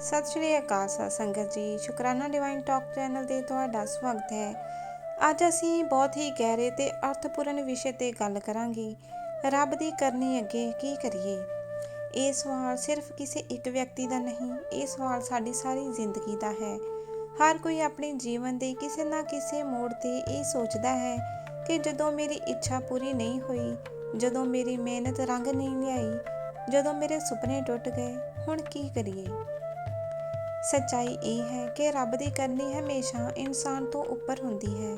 ਸਤਿ ਸ਼੍ਰੀ ਅਕਾਲ ਸਾਧ ਸੰਗਤ ਜੀ, ਸ਼ੁਕਰਾਨਾ ਡਿਵਾਈਨ ਟਾਕ ਚੈਨਲ ਤੇ ਤੁਹਾਡਾ ਸਵਾਗਤ ਹੈ। ਅੱਜ ਅਸੀਂ ਬਹੁਤ ਹੀ ਗਹਿਰੇ ਤੇ ਅਰਥਪੂਰਨ ਵਿਸ਼ੇ ਤੇ ਗੱਲ ਕਰਾਂਗੇ। ਰੱਬ ਦੀ ਕਰਨੀ ਅੱਗੇ ਕੀ ਕਰੀਏ? ਇਹ ਸਵਾਲ ਸਿਰਫ ਕਿਸੇ ਇੱਕ ਵਿਅਕਤੀ ਦਾ ਨਹੀਂ, ਇਹ ਸਵਾਲ ਸਾਡੀ ਸਾਰੀ ਜ਼ਿੰਦਗੀ ਦਾ ਹੈ। ਹਰ ਕੋਈ ਆਪਣੇ ਜੀਵਨ ਦੇ ਕਿਸੇ ਨਾ ਕਿਸੇ ਮੋੜ ਤੇ ਇਹ ਸੋਚਦਾ ਹੈ ਕਿ ਜਦੋਂ ਮੇਰੀ ਇੱਛਾ ਪੂਰੀ ਨਹੀਂ ਹੋਈ, ਜਦੋਂ ਮੇਰੀ ਮਿਹਨਤ ਰੰਗ ਨਹੀਂ ਲਿਆਈ, ਜਦੋਂ ਮੇਰੇ ਸੁਪਨੇ ਟੁੱਟ ਗਏ, ਹੁਣ ਕੀ ਕਰੀਏ? ਸੱਚਾਈ ਇਹ ਹੈ ਕਿ ਰੱਬ ਦੀ ਕਰਨੀ ਹਮੇਸ਼ਾ ਇਨਸਾਨ ਤੋਂ ਉੱਪਰ ਹੁੰਦੀ ਹੈ।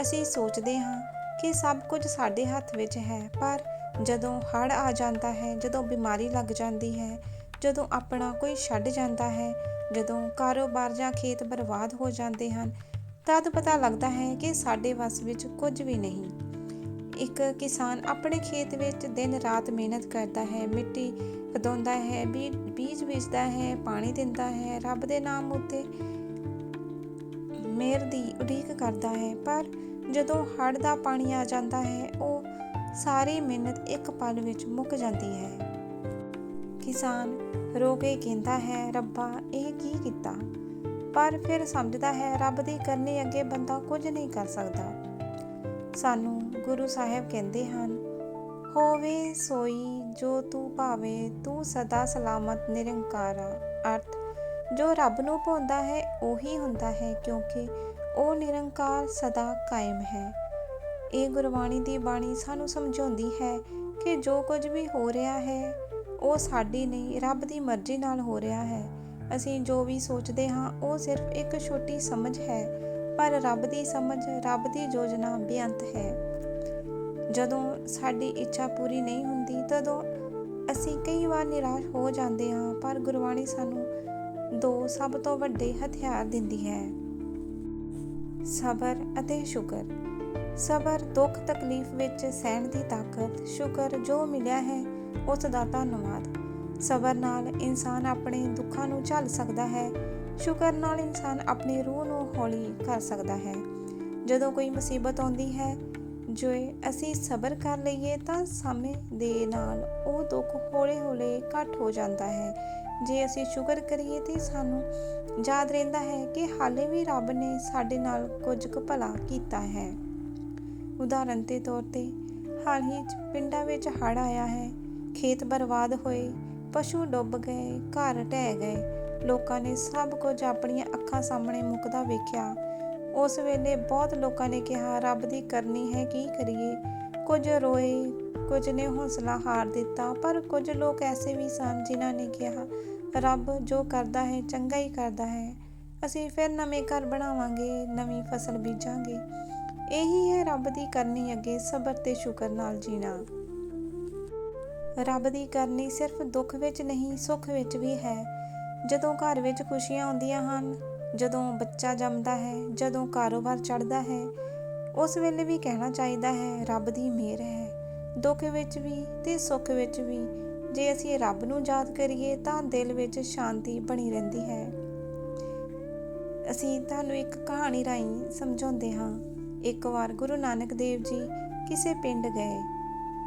ਅਸੀਂ ਸੋਚਦੇ ਹਾਂ ਕਿ ਸਭ ਕੁਝ ਸਾਡੇ ਹੱਥ ਵਿੱਚ ਹੈ, ਪਰ ਜਦੋਂ ਹੜ੍ਹ ਆ ਜਾਂਦਾ ਹੈ, ਜਦੋਂ ਬਿਮਾਰੀ ਲੱਗ ਜਾਂਦੀ ਹੈ, ਜਦੋਂ ਆਪਣਾ ਕੋਈ ਛੱਡ ਜਾਂਦਾ ਹੈ, ਜਦੋਂ ਕਾਰੋਬਾਰ ਜਾਂ ਖੇਤ ਬਰਬਾਦ ਹੋ ਜਾਂਦੇ ਹਨ, ਤਦ ਪਤਾ ਲੱਗਦਾ ਹੈ ਕਿ ਸਾਡੇ ਵੱਸ ਵਿੱਚ ਕੁਝ ਵੀ ਨਹੀਂ। ਇੱਕ ਕਿਸਾਨ ਆਪਣੇ ਖੇਤ ਵਿੱਚ ਦਿਨ ਰਾਤ ਮਿਹਨਤ ਕਰਦਾ ਹੈ, ਮਿੱਟੀ ਖਦੋਂਦਾ ਹੈ, ਬੀ- ਬੀਜ ਬੀਜਦਾ ਹੈ, ਪਾਣੀ ਦਿੰਦਾ ਹੈ, ਰੱਬ ਦੇ ਨਾਮ ਉੱਤੇ ਮਿਹਰ ਦੀ ਉਡੀਕ ਕਰਦਾ ਹੈ। ਪਰ ਜਦੋਂ ਹੜ੍ਹ ਦਾ ਪਾਣੀ ਆ ਜਾਂਦਾ ਹੈ, ਉਹ ਸਾਰੀ ਮਿਹਨਤ ਇੱਕ ਪਲ ਵਿੱਚ ਮੁੱਕ ਜਾਂਦੀ ਹੈ। ਕਿਸਾਨ ਰੋ ਕੇ ਕਹਿੰਦਾ ਹੈ, ਰੱਬਾ, ਇਹ ਕੀ ਕੀਤਾ? ਪਰ ਫਿਰ ਸਮਝਦਾ ਹੈ, ਰੱਬ ਦੀ ਕਰਨੀ ਅੱਗੇ ਬੰਦਾ ਕੁਝ ਨਹੀਂ ਕਰ ਸਕਦਾ। ਸਾਨੂੰ ਗੁਰੂ ਸਾਹਿਬ ਕਹਿੰਦੇ ਹਨ, ਹੋਵੇ ਸੋਈ ਜੋ ਤੂੰ ਭਾਵੇ, ਤੂੰ ਸਦਾ ਸਲਾਮਤ, ਨਿਰੰਕਾਰਾ ਅਰਥ, ਜੋ ਰੱਬ ਨੂੰ ਪਾਉਂਦਾ ਹੈ, ਉਹੀ ਹੁੰਦਾ ਹੈ, ਕਿਉਂਕਿ ਉਹ ਨਿਰੰਕਾਰ ਸਦਾ ਕਾਇਮ ਹੈ। ਇਹ ਗੁਰਬਾਣੀ ਦੀ ਬਾਣੀ ਸਾਨੂੰ ਸਮਝਾਉਂਦੀ ਹੈ ਕਿ ਜੋ ਕੁਝ ਵੀ ਹੋ ਰਿਹਾ ਹੈ, ਉਹ ਸਾਡੀ ਨਹੀਂ ਰੱਬ ਦੀ ਮਰਜ਼ੀ ਨਾਲ ਹੋ ਰਿਹਾ ਹੈ। ਅਸੀਂ ਜੋ ਵੀ ਸੋਚਦੇ ਹਾਂ, ਉਹ ਸਿਰਫ ਇੱਕ ਛੋਟੀ ਸਮਝ ਹੈ। ਪਰ ਰੱਬ ਦੀ ਸਮਝ, ਰੱਬ ਦੀ ਯੋਜਨਾ ਬੇਅੰਤ ਹੈ। ਜਦੋਂ ਸਾਡੀ ਇੱਛਾ ਪੂਰੀ ਨਹੀਂ ਹੁੰਦੀ, ਤਦੋਂ ਅਸੀਂ ਕਈ ਵਾਰ ਨਿਰਾਸ਼ ਹੋ ਜਾਂਦੇ ਹਾਂ, ਪਰ ਗੁਰਬਾਣੀ ਸਾਨੂੰ ਦੋ ਸਭ ਤੋਂ ਵੱਡੇ ਹਥਿਆਰ ਦਿੰਦੀ ਹੈ। ਸਬਰ ਅਤੇ ਸ਼ੁਕਰ। ਸਬਰ ਦੁੱਖ ਤਕਲੀਫ ਵਿੱਚ ਸਹਿਣ ਦੀ ਤਾਕਤ, ਸ਼ੁਕਰ ਜੋ ਮਿਲਿਆ ਹੈ, ਉਸ ਦਾ ਧੰਨਵਾਦ। ਸਬਰ ਨਾਲ ਇਨਸਾਨ ਆਪਣੇ ਦੁੱਖਾਂ ਨੂੰ ਝੱਲ ਸਕਦਾ ਹੈ ਸ਼ੁਕਰ ਨਾਲ ਇਨਸਾਨ ਆਪਣੀ ਰੂਹ ਨੂੰ ਹੌਲੀ ਕਰ ਸਕਦਾ ਹੈ। ਜਦੋਂ ਕੋਈ ਮੁਸੀਬਤ ਆਉਂਦੀ ਹੈ, ਜੋ ਅਸੀਂ ਸਬਰ ਕਰ ਲਈਏ ਤਾਂ ਸਮੇਂ ਦੇ ਨਾਲ ਉਹ ਦੁੱਖ ਹੌਲੇ-ਹੌਲੇ ਘਟ ਹੋ ਜਾਂਦਾ ਹੈ। ਜੇ ਅਸੀਂ ਸ਼ੁਕਰ ਕਰੀਏ ਤੇ ਸਾਨੂੰ ਯਾਦ ਰਹਿੰਦਾ ਹੈ ਕਿ ਹਾਲੇ ਵੀ ਰੱਬ ਨੇ ਸਾਡੇ ਨਾਲ ਕੁਝ ਕੁ ਭਲਾ ਕੀਤਾ ਹੈ। ਉਦਾਹਰਨ ਦੇ ਤੌਰ ਤੇ, ਹਾਲ ਹੀ ਪਿੰਡਾਂ ਵਿੱਚ ਹੜ੍ਹ ਆਇਆ ਹੈ। ਖੇਤ ਬਰਬਾਦ ਹੋਏ, ਪਸ਼ੂ ਡੁੱਬ ਗਏ, ਘਰ ਢਹਿ ਗਏ ਲੋਕਾਂ ਨੇ ਸਭ ਕੁਝ ਆਪਣੀਆਂ ਅੱਖਾਂ ਸਾਹਮਣੇ ਮੁੱਕਦਾ ਵੇਖਿਆ। ਉਸ ਵੇਲੇ ਬਹੁਤ ਲੋਕਾਂ ਨੇ ਕਿਹਾ, ਰੱਬ ਦੀ ਕਰਨੀ ਹੈ, ਕੀ ਕਰੀਏ? ਕੁਝ ਰੋਏ, ਕੁਝ ਨੇ ਹੌਸਲਾ ਹਾਰ ਦਿੱਤਾ, ਪਰ ਕੁਝ ਲੋਕ ਐਸੇ ਵੀ ਸਨ ਜਿਨ੍ਹਾਂ ਨੇ ਕਿਹਾ, ਰੱਬ ਜੋ ਕਰਦਾ ਹੈ, ਚੰਗਾ ਹੀ ਕਰਦਾ ਹੈ। ਅਸੀਂ ਫਿਰ ਨਵੇਂ ਘਰ ਬਣਾਵਾਂਗੇ, ਨਵੀਂ ਫਸਲ ਬੀਜਾਂਗੇ। ਇਹੀ ਹੈ ਰੱਬ ਦੀ ਕਰਨੀ ਅੱਗੇ, ਸਬਰ ਤੇ ਸ਼ੁਕਰ ਨਾਲ ਜੀਣਾ। ਰੱਬ ਦੀ ਕਰਨੀ ਸਿਰਫ ਦੁੱਖ ਵਿੱਚ ਨਹੀਂ, ਸੁੱਖ ਵਿੱਚ ਵੀ ਹੈ। ਜਦੋਂ ਘਰ ਵਿੱਚ ਖੁਸ਼ੀਆਂ ਆਉਂਦੀਆਂ ਹਨ, ਜਦੋਂ ਬੱਚਾ ਜੰਮਦਾ ਹੈ, ਜਦੋਂ ਕਾਰੋਬਾਰ ਚੜ੍ਹਦਾ ਹੈ, ਉਸ ਵੇਲੇ ਵੀ ਕਹਿਣਾ ਚਾਹੀਦਾ ਹੈ, ਰੱਬ ਦੀ ਮਿਹਰ ਹੈ। ਦੁੱਖ ਵਿੱਚ ਵੀ ਤੇ ਸੁੱਖ ਵਿੱਚ ਵੀ, ਜੇ ਅਸੀਂ ਰੱਬ ਨੂੰ ਯਾਦ ਕਰੀਏ ਤਾਂ ਦਿਲ ਵਿੱਚ ਸ਼ਾਂਤੀ ਬਣੀ ਰਹਿੰਦੀ ਹੈ। ਅਸੀਂ ਤੁਹਾਨੂੰ ਇੱਕ ਕਹਾਣੀ ਰਾਹੀਂ ਸਮਝਾਉਂਦੇ ਹਾਂ। ਇੱਕ ਵਾਰ ਗੁਰੂ ਨਾਨਕ ਦੇਵ ਜੀ ਕਿਸੇ ਪਿੰਡ ਗਏ।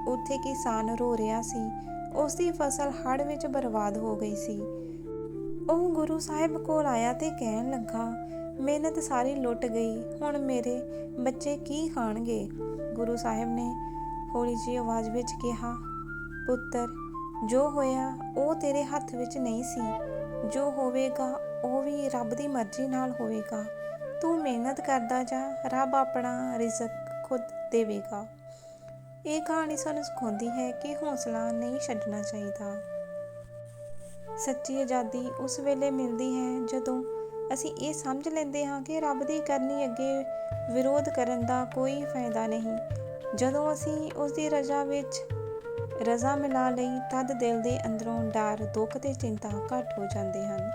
ਉੱਥੇ ਕਿਸਾਨ ਰੋ ਰਿਹਾ ਸੀ। ਉਸ ਦੀ ਫਸਲ ਹੜ੍ਹ ਵਿੱਚ ਬਰਬਾਦ ਹੋ ਗਈ ਸੀ। ਉਹ ਗੁਰੂ ਸਾਹਿਬ ਕੋਲ ਆਇਆ ਤੇ ਕਹਿਣ ਲੱਗਾ, ਮਿਹਨਤ ਸਾਰੀ ਲੁੱਟ ਗਈ, ਹੁਣ ਮੇਰੇ ਬੱਚੇ ਕੀ ਖਾਣਗੇ? ਗੁਰੂ ਸਾਹਿਬ ਨੇ ਹੌਲੀ ਜਿਹੀ ਆਵਾਜ਼ ਵਿੱਚ ਕਿਹਾ, ਪੁੱਤਰ, ਜੋ ਹੋਇਆ ਉਹ ਤੇਰੇ ਹੱਥ ਵਿੱਚ ਨਹੀਂ ਸੀ। ਜੋ ਹੋਵੇਗਾ, ਉਹ ਵੀ ਰੱਬ ਦੀ ਮਰਜ਼ੀ ਨਾਲ ਹੋਵੇਗਾ। ਤੂੰ ਮਿਹਨਤ ਕਰਦਾ ਜਾ, ਰੱਬ ਆਪਣਾ ਰਿਜ਼ਕ ਖੁਦ ਦੇਵੇਗਾ। ਇਹ ਕਹਾਣੀ ਸਾਨੂੰ ਸਿਖਾਉਂਦੀ ਹੈ ਕਿ ਹੌਸਲਾ ਨਹੀਂ ਛੱਡਣਾ ਚਾਹੀਦਾ। ਸੱਚੀ ਆਜ਼ਾਦੀ ਉਸ ਵੇਲੇ ਮਿਲਦੀ ਹੈ ਜਦੋਂ ਅਸੀਂ ਇਹ ਸਮਝ ਲੈਂਦੇ ਹਾਂ ਕਿ ਰੱਬ ਦੀ ਕਰਨੀ ਅੱਗੇ ਵਿਰੋਧ ਕਰਨ ਦਾ ਕੋਈ ਫਾਇਦਾ ਨਹੀਂ। ਜਦੋਂ ਅਸੀਂ ਉਸ ਦੀ ਰਜ਼ਾ ਵਿੱਚ ਰਜ਼ਾ ਮਿਲਾ ਲਈ, ਤਦ ਦਿਲ ਦੇ ਅੰਦਰੋਂ ਡਰ, ਦੁੱਖ ਤੇ ਚਿੰਤਾ ਘਟ ਹੋ ਜਾਂਦੇ ਹਨ।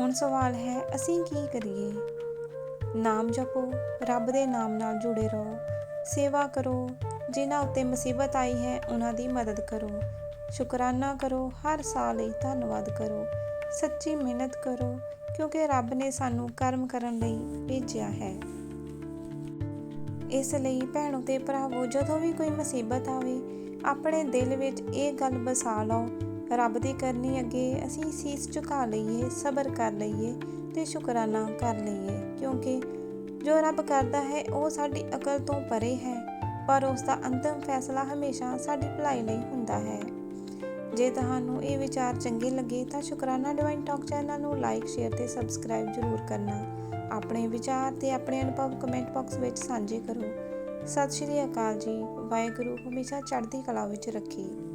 ਹੁਣ ਸਵਾਲ ਹੈ, ਅਸੀਂ ਕੀ ਕਰੀਏ? ਨਾਮ ਜਪੋ, ਰੱਬ ਦੇ ਨਾਮ ਨਾਲ ਜੁੜੇ ਰਹੋ, ਸੇਵਾ ਕਰੋ, ਜਿਨ੍ਹਾਂ ਉੱਤੇ ਮੁਸੀਬਤ ਆਈ ਹੈ, ਉਹਨਾਂ ਦੀ ਮਦਦ ਕਰੋ। ਸ਼ੁਕਰਾਨਾ ਕਰੋ, ਹਰ ਸਾਲ ਲਈ ਧੰਨਵਾਦ ਕਰੋ। ਸੱਚੀ ਮਿਹਨਤ ਕਰੋ, ਕਿਉਂਕਿ ਰੱਬ ਨੇ ਸਾਨੂੰ ਕਰਮ ਕਰਨ ਲਈ ਭੇਜਿਆ ਹੈ। ਇਸ ਲਈ ਭੈਣੋ ਤੇ ਭਰਾਵੋ, ਜਦੋਂ ਵੀ ਕੋਈ ਮੁਸੀਬਤ ਆਵੇ, ਆਪਣੇ ਦਿਲ ਵਿੱਚ ਇਹ ਗੱਲ ਬਸਾ ਲਓ, ਰੱਬ ਦੀ ਕਰਨੀ ਅੱਗੇ ਅਸੀਂ ਸੀਸ ਝੁਕਾ ਲਈਏ, ਸਬਰ ਕਰ ਲਈਏ ਤੇ ਸ਼ੁਕਰਾਨਾ ਕਰ ਲਈਏ। ਕਿਉਂਕਿ ਜੋ ਰੱਬ ਕਰਦਾ ਹੈ, ਉਹ ਸਾਡੀ ਅਕਲ ਤੋਂ ਪਰੇ ਹੈ, ਪਰ ਉਸ ਦਾ ਅੰਤਮ ਫੈਸਲਾ ਹਮੇਸ਼ਾ ਸਾਡੀ ਭਲਾਈ ਲਈ ਹੁੰਦਾ ਹੈ। ਜੇ ਤੁਹਾਨੂੰ ਇਹ ਵਿਚਾਰ ਚੰਗੇ ਲੱਗੇ ਤਾਂ ਸ਼ੁਕਰਾਨਾ ਡਿਵਾਈਨ ਟਾਕ ਚੈਨਲ ਨੂੰ ਲਾਈਕ, ਸ਼ੇਅਰ ਤੇ ਸਬਸਕ੍ਰਾਈਬ ਜ਼ਰੂਰ ਕਰਨਾ। ਆਪਣੇ ਵਿਚਾਰ ਤੇ ਆਪਣੇ ਅਨੁਭਵ ਕਮੈਂਟ ਬਾਕਸ ਵਿੱਚ ਸਾਂਝੇ ਕਰੋ। ਸਤਿ ਸ਼੍ਰੀ ਅਕਾਲ ਜੀ। ਵਾਹਿਗੁਰੂ ਹਮੇਸ਼ਾ ਚੜ੍ਹਦੀ ਕਲਾ ਵਿੱਚ ਰੱਖੇ।